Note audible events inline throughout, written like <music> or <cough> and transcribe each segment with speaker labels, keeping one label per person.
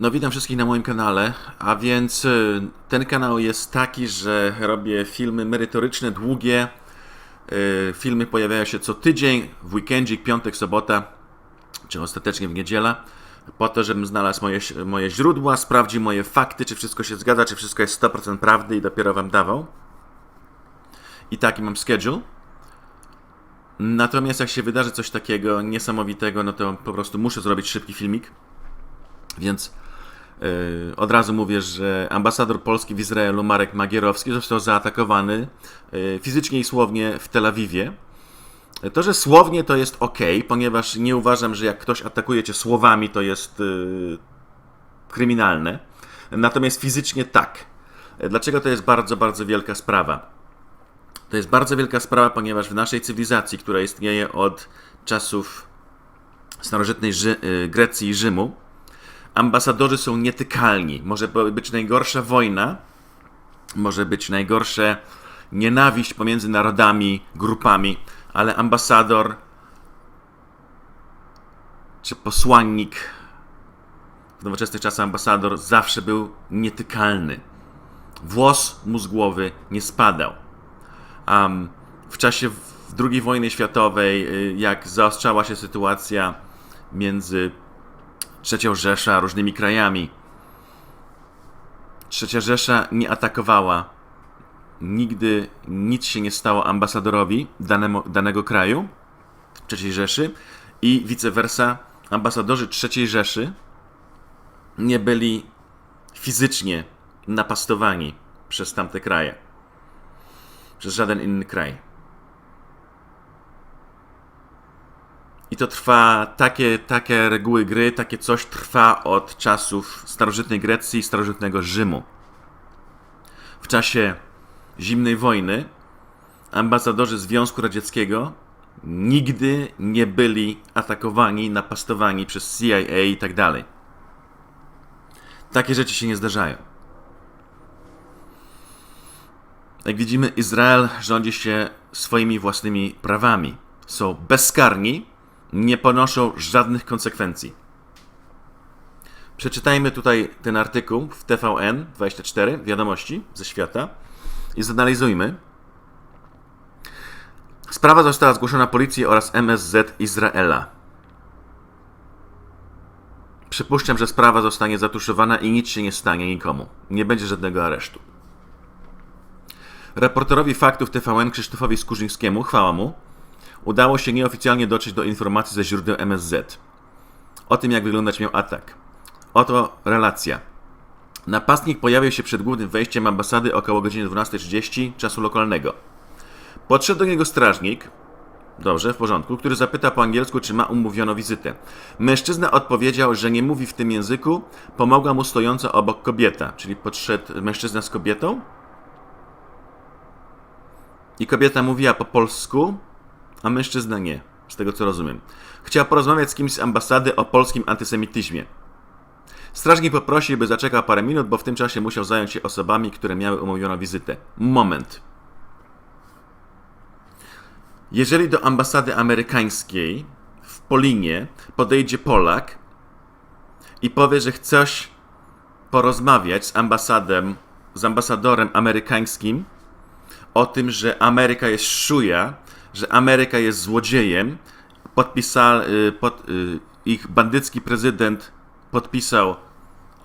Speaker 1: No witam wszystkich na moim kanale, a więc y, ten kanał jest taki, że robię filmy merytoryczne, długie. Y, Filmy pojawiają się co tydzień, w weekendzik, piątek, sobota, czy ostatecznie w niedzielę, po to, żebym znalazł moje, moje źródła, sprawdził moje fakty, czy wszystko się zgadza, czy wszystko jest 100% prawdy i dopiero wam dawał. I taki mam schedule. Natomiast jak się wydarzy coś takiego niesamowitego, no to po prostu muszę zrobić szybki filmik. Więc od razu mówię, że ambasador Polski w Izraelu Marek Magierowski został zaatakowany yy, fizycznie i słownie w Tel Awiwie. To, że słownie to jest ok, ponieważ nie uważam, że jak ktoś atakuje cię słowami, to jest kryminalne. Natomiast fizycznie tak. Dlaczego to jest bardzo, bardzo wielka sprawa? To jest bardzo wielka sprawa, ponieważ w naszej cywilizacji, która istnieje od czasów starożytnej Grecji i Rzymu, ambasadorzy są nietykalni. Może być najgorsza wojna, może być najgorsza nienawiść pomiędzy narodami, grupami, ale ambasador czy posłannik, w nowoczesnych czasach ambasador zawsze był nietykalny. Włos mózgłowy nie spadał. Um, w czasie II wojny światowej, y, jak zaostrzała się sytuacja między trzecią Rzeszą a różnymi krajami, trzecia Rzesza nie atakowała. Nigdy nic się nie stało ambasadorowi danemu, danego kraju, trzeciej Rzeszy, i vice versa, ambasadorzy trzeciej Rzeszy nie byli fizycznie napastowani przez tamte kraje przez żaden inny kraj. I to trwa, takie, takie reguły gry, takie coś trwa od czasów starożytnej Grecji i starożytnego Rzymu. W czasie zimnej wojny ambasadorzy Związku Radzieckiego nigdy nie byli atakowani, napastowani przez CIA i tak dalej. Takie rzeczy się nie zdarzają. Jak widzimy, Izrael rządzi się swoimi własnymi prawami. Są bezkarni, nie ponoszą żadnych konsekwencji. Przeczytajmy tutaj ten artykuł w TVN24, wiadomości ze świata, i zanalizujmy. Sprawa została zgłoszona policji oraz MSZ Izraela. Przypuszczam, że sprawa zostanie zatuszowana i nic się nie stanie nikomu. Nie będzie żadnego aresztu. Reporterowi faktów TVN Krzysztofowi Skurzyńskiemu, chwała mu, udało się nieoficjalnie dotrzeć do informacji ze źródeł MSZ o tym, jak wyglądać miał atak. Oto relacja. Napastnik pojawił się przed głównym wejściem ambasady około godziny 12.30 czasu lokalnego. Podszedł do niego strażnik, dobrze, w porządku, który zapytał po angielsku, czy ma umówioną wizytę. Mężczyzna odpowiedział, że nie mówi w tym języku, pomogła mu stojąca obok kobieta, czyli podszedł mężczyzna z kobietą, i kobieta mówiła po polsku, a mężczyzna nie, z tego co rozumiem. Chciał porozmawiać z kimś z ambasady o polskim antysemityzmie. Strażnik poprosił, by zaczekał parę minut, bo w tym czasie musiał zająć się osobami, które miały umówioną wizytę. Moment. Jeżeli do ambasady amerykańskiej w Polinie podejdzie Polak i powie, że chcesz porozmawiać z ambasadem, z ambasadorem amerykańskim, o tym, że Ameryka jest szuja, że Ameryka jest złodziejem. Podpisał, y, pod, y, ich bandycki prezydent podpisał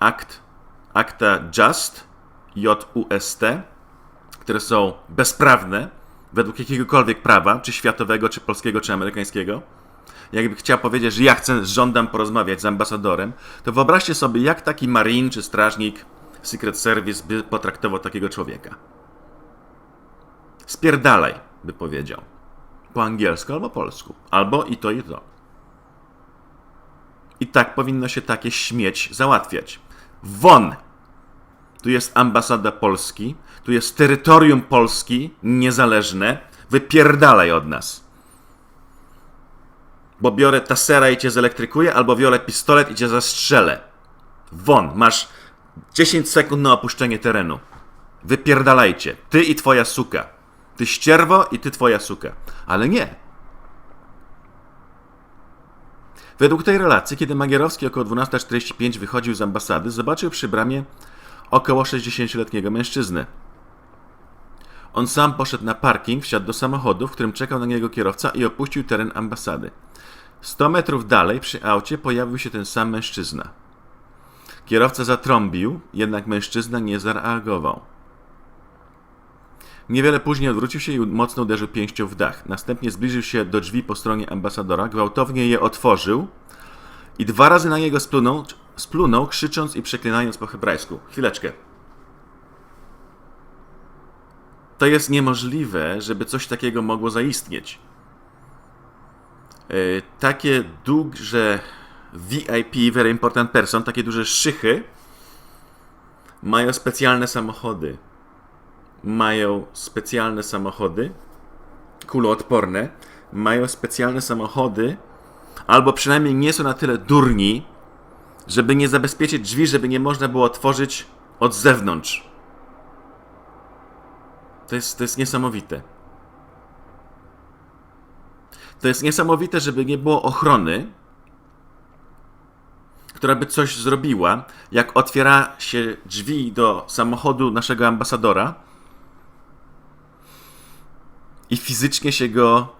Speaker 1: akt, akta JUST, J-U-S-T, które są bezprawne według jakiegokolwiek prawa, czy światowego, czy polskiego, czy amerykańskiego. Jakby chciał powiedzieć, że ja chcę, żądam porozmawiać z ambasadorem, to wyobraźcie sobie, jak taki marin czy strażnik Secret Service by potraktował takiego człowieka. Spierdalaj, by powiedział. Po angielsku albo polsku. Albo i to, i to. I tak powinno się takie śmieć załatwiać. Won! Tu jest ambasada Polski, tu jest terytorium Polski niezależne. Wypierdalaj od nas. Bo biorę tasera i cię zelektrykuję, albo biorę pistolet i cię zastrzelę. Won, masz 10 sekund na opuszczenie terenu. Wypierdalajcie. Ty i twoja suka. Ty ścierwo i ty twoja suka. Ale nie. Według tej relacji, kiedy Magierowski około 12.45 wychodził z ambasady, zobaczył przy bramie około 60-letniego mężczyznę. On sam poszedł na parking, wsiadł do samochodu, w którym czekał na niego kierowca i opuścił teren ambasady. 100 metrów dalej przy aucie pojawił się ten sam mężczyzna. Kierowca zatrąbił, jednak mężczyzna nie zareagował. Niewiele później odwrócił się i mocno uderzył pięścią w dach. Następnie zbliżył się do drzwi po stronie ambasadora, gwałtownie je otworzył i dwa razy na niego splunął, splunął krzycząc i przeklinając po hebrajsku. Chwileczkę. To jest niemożliwe, żeby coś takiego mogło zaistnieć. Yy, takie duże VIP, very important person, takie duże szychy, mają specjalne samochody. Mają specjalne samochody, kuloodporne, mają specjalne samochody, albo przynajmniej nie są na tyle durni, żeby nie zabezpieczyć drzwi, żeby nie można było otworzyć od zewnątrz. To jest, to jest niesamowite. To jest niesamowite, żeby nie było ochrony, która by coś zrobiła, jak otwiera się drzwi do samochodu naszego ambasadora i fizycznie się go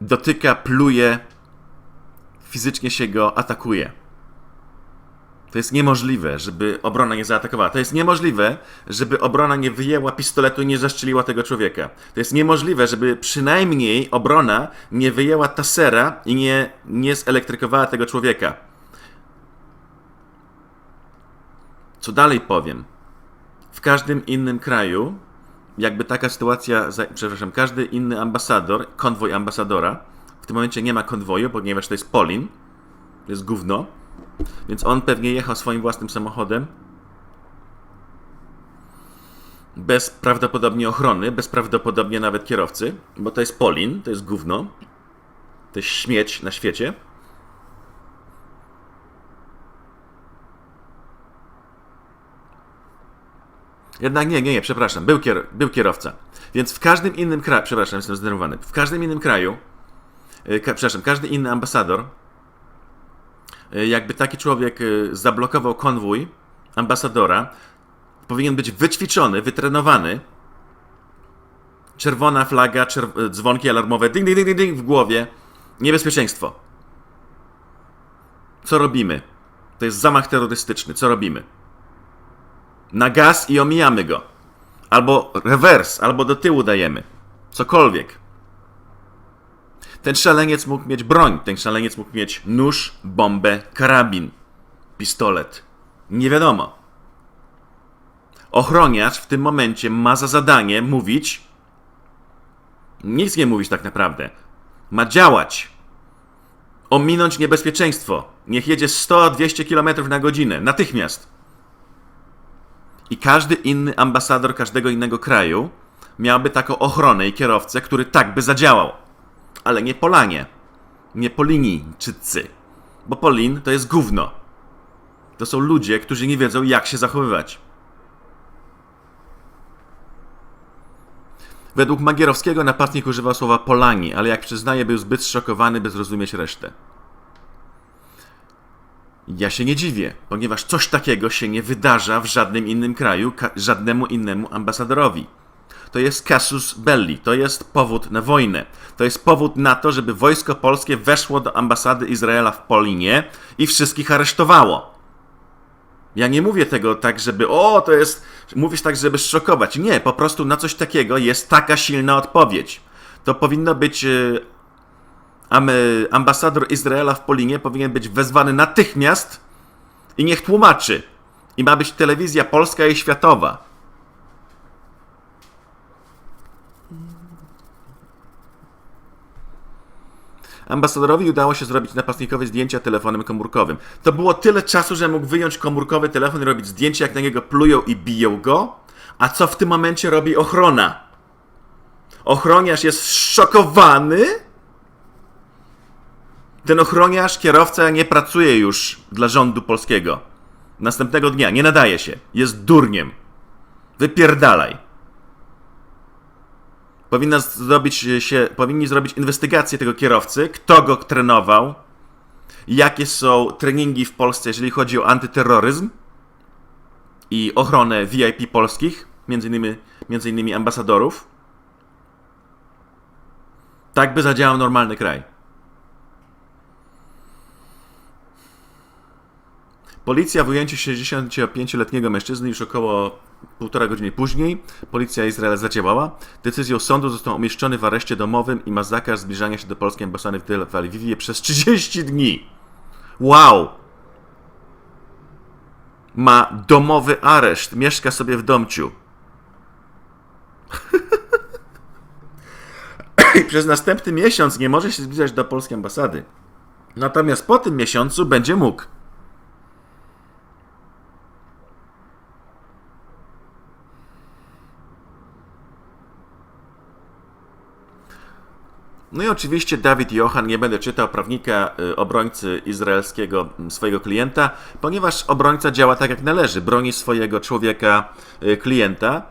Speaker 1: dotyka, pluje, fizycznie się go atakuje. To jest niemożliwe, żeby obrona nie zaatakowała. To jest niemożliwe, żeby obrona nie wyjęła pistoletu i nie zastrzeliła tego człowieka. To jest niemożliwe, żeby przynajmniej obrona nie wyjęła tasera i nie, nie zelektrykowała tego człowieka. Co dalej powiem? W każdym innym kraju, jakby taka sytuacja, za- przepraszam, każdy inny ambasador, konwoj ambasadora, w tym momencie nie ma konwoju, ponieważ to jest Polin, to jest gówno, więc on pewnie jechał swoim własnym samochodem, bez prawdopodobnie ochrony, bez prawdopodobnie nawet kierowcy, bo to jest Polin, to jest gówno, to jest śmieć na świecie. Jednak nie, nie, nie, przepraszam, był, kier był kierowca. Więc w każdym innym kraju, przepraszam, jestem zdenerwowany, w każdym innym kraju, e, ka, przepraszam, każdy inny ambasador, e, jakby taki człowiek e, zablokował konwój ambasadora, powinien być wyćwiczony, wytrenowany. Czerwona flaga, czerw- dzwonki alarmowe, ding, ding, ding, ding, ding w głowie. Niebezpieczeństwo. Co robimy? To jest zamach terrorystyczny. Co robimy? Na gaz i omijamy go. Albo rewers, albo do tyłu dajemy. Cokolwiek. Ten szaleniec mógł mieć broń. Ten szaleniec mógł mieć nóż, bombę, karabin, pistolet. Nie wiadomo. Ochroniarz w tym momencie ma za zadanie mówić. Nic nie mówić tak naprawdę. Ma działać. Ominąć niebezpieczeństwo. Niech jedzie 100-200 km na godzinę. Natychmiast. I każdy inny ambasador każdego innego kraju miałby taką ochronę i kierowcę, który tak by zadziałał. Ale nie Polanie. Nie Polińczycy. Bo Polin to jest gówno. To są ludzie, którzy nie wiedzą, jak się zachowywać. Według Magierowskiego napastnik używał słowa Polani, ale jak przyznaje, był zbyt zszokowany, by zrozumieć resztę. Ja się nie dziwię, ponieważ coś takiego się nie wydarza w żadnym innym kraju, żadnemu innemu ambasadorowi. To jest casus belli, to jest powód na wojnę. To jest powód na to, żeby wojsko polskie weszło do ambasady Izraela w Polinie i wszystkich aresztowało. Ja nie mówię tego tak, żeby o, to jest. Mówisz tak, żeby szokować. Nie, po prostu na coś takiego jest taka silna odpowiedź. To powinno być. Am- Ambasador Izraela w Polinie powinien być wezwany natychmiast i niech tłumaczy. I ma być telewizja polska i światowa. Ambasadorowi udało się zrobić napastnikowe zdjęcia telefonem komórkowym. To było tyle czasu, że mógł wyjąć komórkowy telefon i robić zdjęcia, jak na niego plują i biją go. A co w tym momencie robi ochrona? Ochroniarz jest zszokowany. Ten ochroniarz, kierowca nie pracuje już dla rządu polskiego. Następnego dnia nie nadaje się. Jest durniem. Wypierdalaj. Powinna zrobić się, powinni zrobić inwestygację tego kierowcy, kto go trenował, jakie są treningi w Polsce, jeżeli chodzi o antyterroryzm i ochronę VIP polskich, między innymi, między innymi ambasadorów. Tak by zadziałał normalny kraj. Policja w ujęciu 65-letniego mężczyzny już około półtora godziny później policja Izraela zadziałała. Decyzją sądu został umieszczony w areszcie domowym i ma zakaz zbliżania się do polskiej ambasady w Tel przez 30 dni. Wow! Ma domowy areszt, mieszka sobie w domciu. I przez następny miesiąc nie może się zbliżać do polskiej ambasady. Natomiast po tym miesiącu będzie mógł. No i oczywiście Dawid Johan, nie będę czytał prawnika y, obrońcy izraelskiego m, swojego klienta, ponieważ obrońca działa tak jak należy, broni swojego człowieka, y, klienta,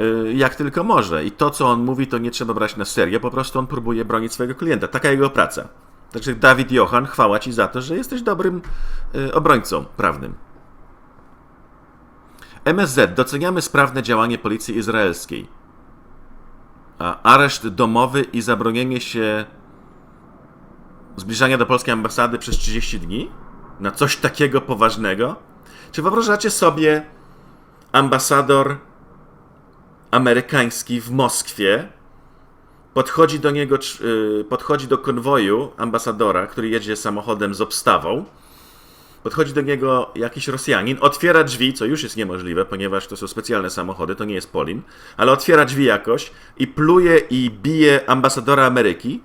Speaker 1: y, jak tylko może. I to, co on mówi, to nie trzeba brać na serio, po prostu on próbuje bronić swojego klienta. Taka jego praca. Także Dawid Johan, chwała Ci za to, że jesteś dobrym obrońcą prawnym. MSZ. Doceniamy sprawne działanie policji izraelskiej areszt domowy i zabronienie się zbliżania do polskiej ambasady przez 30 dni? Na coś takiego poważnego? Czy wyobrażacie sobie ambasador amerykański w Moskwie podchodzi do niego, y, podchodzi do konwoju ambasadora, który jedzie samochodem z obstawą, Podchodzi do niego jakiś Rosjanin, otwiera drzwi, co już jest niemożliwe, ponieważ to są specjalne samochody, to nie jest Polin, ale otwiera drzwi jakoś i pluje i bije ambasadora Ameryki.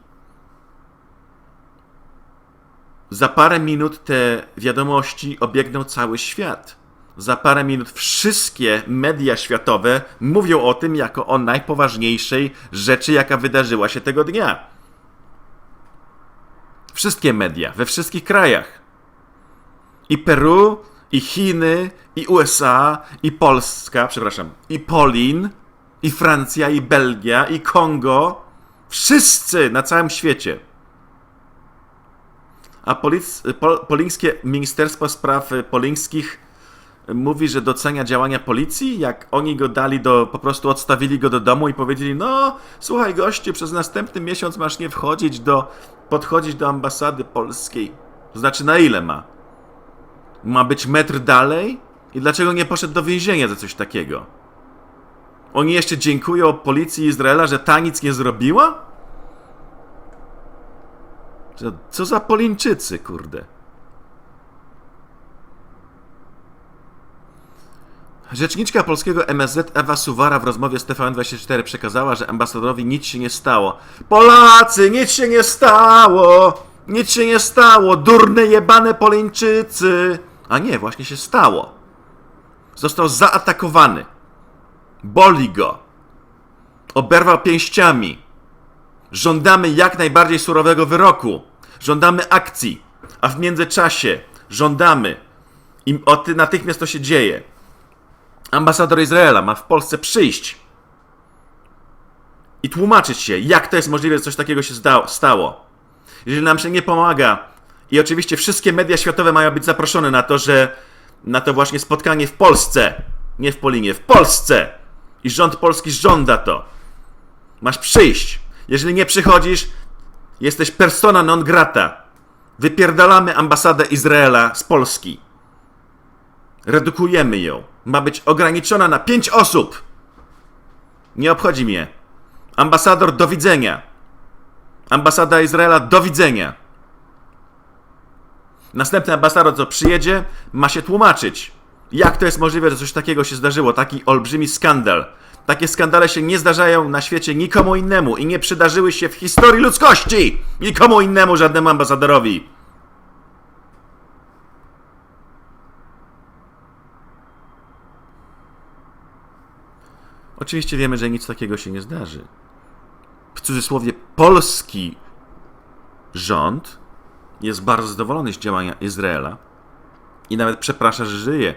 Speaker 1: Za parę minut te wiadomości obiegną cały świat. Za parę minut wszystkie media światowe mówią o tym jako o najpoważniejszej rzeczy, jaka wydarzyła się tego dnia. Wszystkie media, we wszystkich krajach i Peru, i Chiny, i USA, i Polska, przepraszam, i Polin, i Francja, i Belgia, i Kongo. Wszyscy na całym świecie. A polic, pol, polińskie Ministerstwo Spraw Polińskich mówi, że docenia działania policji, jak oni go dali do, po prostu odstawili go do domu i powiedzieli, no słuchaj goście, przez następny miesiąc masz nie wchodzić do, podchodzić do ambasady polskiej. To znaczy na ile ma? Ma być metr dalej? I dlaczego nie poszedł do więzienia za coś takiego? Oni jeszcze dziękują policji Izraela, że ta nic nie zrobiła? Co- za Polińczycy, kurde. Rzeczniczka polskiego MSZ Ewa Suwara w rozmowie z TVN24 przekazała, że ambasadorowi nic się nie stało. Polacy, nic się nie stało! Nic się nie stało! Durne jebane Polińczycy! A nie, właśnie się stało. Został zaatakowany. Boli go. Oberwał pięściami. Żądamy jak najbardziej surowego wyroku. Żądamy akcji. A w międzyczasie żądamy, i natychmiast to się dzieje, ambasador Izraela ma w Polsce przyjść i tłumaczyć się, jak to jest możliwe, że coś takiego się stało. Jeżeli nam się nie pomaga, i oczywiście wszystkie media światowe mają być zaproszone na to, że na to właśnie spotkanie w Polsce, nie w Polinie, w Polsce. I rząd polski żąda to. Masz przyjść. Jeżeli nie przychodzisz, jesteś persona non grata. Wypierdalamy ambasadę Izraela z Polski. Redukujemy ją. Ma być ograniczona na pięć osób. Nie obchodzi mnie. Ambasador, do widzenia. Ambasada Izraela, do widzenia. Następny ambasador, co przyjedzie, ma się tłumaczyć. Jak to jest możliwe, że coś takiego się zdarzyło? Taki olbrzymi skandal. Takie skandale się nie zdarzają na świecie nikomu innemu i nie przydarzyły się w historii ludzkości! Nikomu innemu, żadnemu ambasadorowi. Oczywiście wiemy, że nic takiego się nie zdarzy. W cudzysłowie polski rząd jest bardzo zadowolony z działania Izraela i nawet przeprasza, że żyje.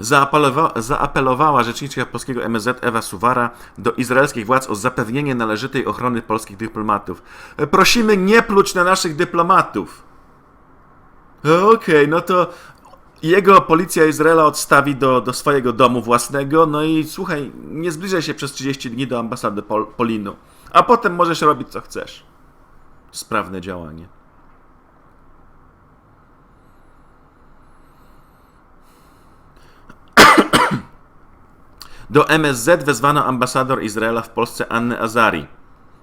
Speaker 1: Zaapelowa- zaapelowała rzeczniczka polskiego MSZ Ewa Suwara do izraelskich władz o zapewnienie należytej ochrony polskich dyplomatów. Prosimy nie pluć na naszych dyplomatów. Okej, no to jego policja Izraela odstawi do, do swojego domu własnego, no i słuchaj, nie zbliżaj się przez 30 dni do ambasady Pol- Polinu, a potem możesz robić co chcesz. Sprawne działanie. Do MSZ wezwano ambasador Izraela w Polsce Annę Azari.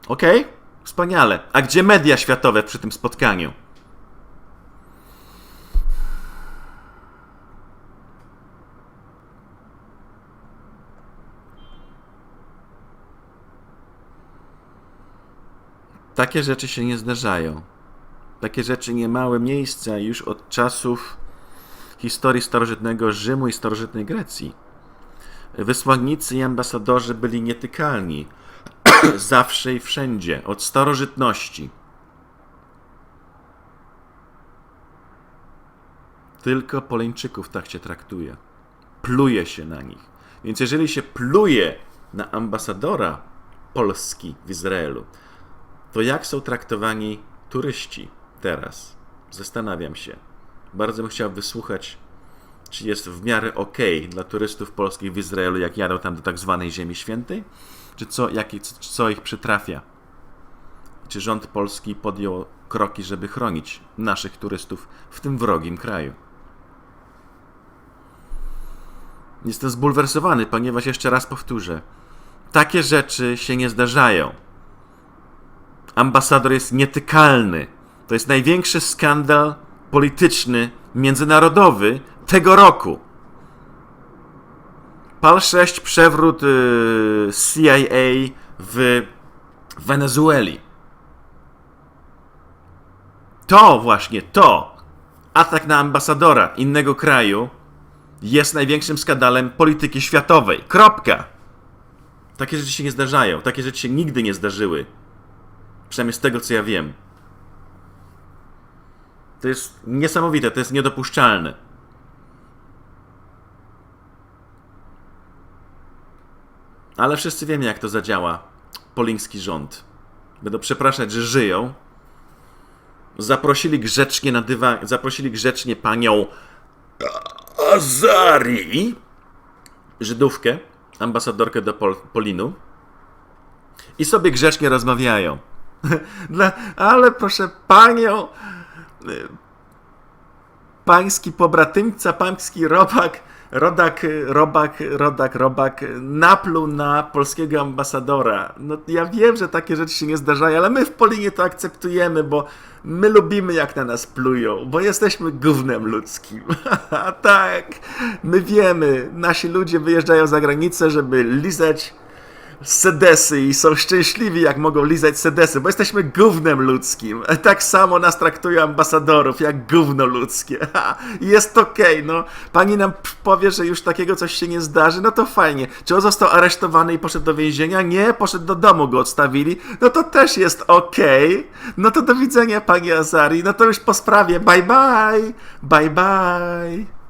Speaker 1: Okej, wspaniale. A gdzie media światowe przy tym spotkaniu? Takie rzeczy się nie zdarzają. Takie rzeczy nie miały miejsca już od czasów historii starożytnego Rzymu i starożytnej Grecji. Wysłannicy i ambasadorzy byli nietykalni. <clears throat> Zawsze i wszędzie, od starożytności. Tylko Poleńczyków tak się traktuje. Pluje się na nich. Więc jeżeli się pluje na ambasadora Polski w Izraelu, to jak są traktowani turyści teraz? Zastanawiam się. Bardzo bym chciał wysłuchać, czy jest w miarę ok dla turystów polskich w Izraelu, jak jadą tam do tak zwanej Ziemi Świętej, czy co, co, co ich przytrafia? Czy rząd polski podjął kroki, żeby chronić naszych turystów w tym wrogim kraju? Jestem zbulwersowany, ponieważ jeszcze raz powtórzę. Takie rzeczy się nie zdarzają ambasador jest nietykalny. To jest największy skandal polityczny, międzynarodowy tego roku. PAL 6 przewrót y, CIA w Wenezueli. To właśnie, to, atak na ambasadora innego kraju jest największym skandalem polityki światowej. Kropka. Takie rzeczy się nie zdarzają. Takie rzeczy się nigdy nie zdarzyły. Przynajmniej z tego, co ja wiem. To jest niesamowite, to jest niedopuszczalne. Ale wszyscy wiemy, jak to zadziała. Poliński rząd. Będą przepraszać, że żyją. Zaprosili grzecznie na zaprosili grzecznie panią Azari, Żydówkę, ambasadorkę do Pol- Polinu i sobie grzecznie rozmawiają. <laughs> Dla, ale proszę panią, y, pański pobratymca, pański robak, rodak, robak, rodak, robak napluł na polskiego ambasadora. No ja wiem, że takie rzeczy się nie zdarzają, ale my w Polinie to akceptujemy, bo my lubimy jak na nas plują, bo jesteśmy gównem ludzkim. <laughs> Tak, my wiemy, nasi ludzie wyjeżdżają za granicę, żeby lizać sedesy i są szczęśliwi, jak mogą lizać sedesy, bo jesteśmy gównem ludzkim. <laughs> Tak samo nas traktują ambasadorów, jak gówno ludzkie. <laughs> Jest okej, no. Pani nam powie, że już takiego coś się nie zdarzy, no to fajnie. Czy on został aresztowany i poszedł do więzienia? Nie, poszedł do domu, go odstawili. No to też jest okej. No to do widzenia, pani Azari. No to już po sprawie. Bye bye. Bye bye.